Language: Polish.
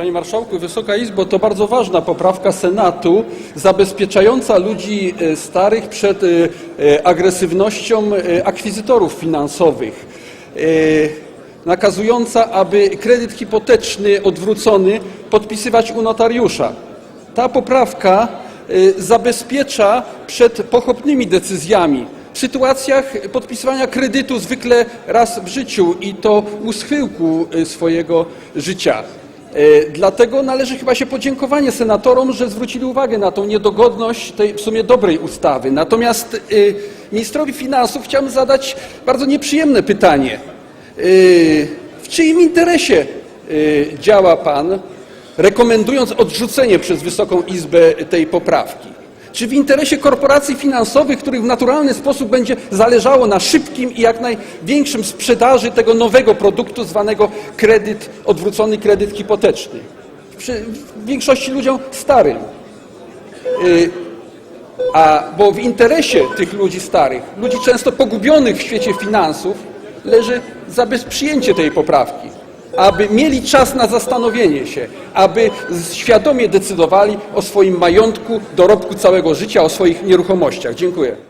Panie Marszałku, Wysoka Izbo, to bardzo ważna poprawka Senatu zabezpieczająca ludzi e, starych przed e, e, agresywnością akwizytorów finansowych. Nakazująca, aby kredyt hipoteczny odwrócony podpisywać u notariusza. Ta poprawka zabezpiecza przed pochopnymi decyzjami. W sytuacjach podpisywania kredytu zwykle raz w życiu i to u schyłku swojego życia. E, Dlatego należy chyba się podziękowanie senatorom, że zwrócili uwagę na tą niedogodność tej w sumie dobrej ustawy. Natomiast e, ministrowi finansów chciałbym zadać bardzo nieprzyjemne pytanie. E, W czyim interesie działa Pan, rekomendując odrzucenie przez Wysoką Izbę tej poprawki? Czy w interesie korporacji finansowych, których w naturalny sposób będzie zależało na szybkim i jak największym sprzedaży tego nowego produktu zwanego kredyt, odwrócony kredyt hipoteczny? W większości ludziom starym. Y, a bo w interesie tych ludzi starych, ludzi często pogubionych w świecie finansów, leży zabez przyjęcie tej poprawki, aby mieli czas na zastanowienie się, aby świadomie decydowali o swoim majątku, dorobku całego życia, o swoich nieruchomościach. Dziękuję.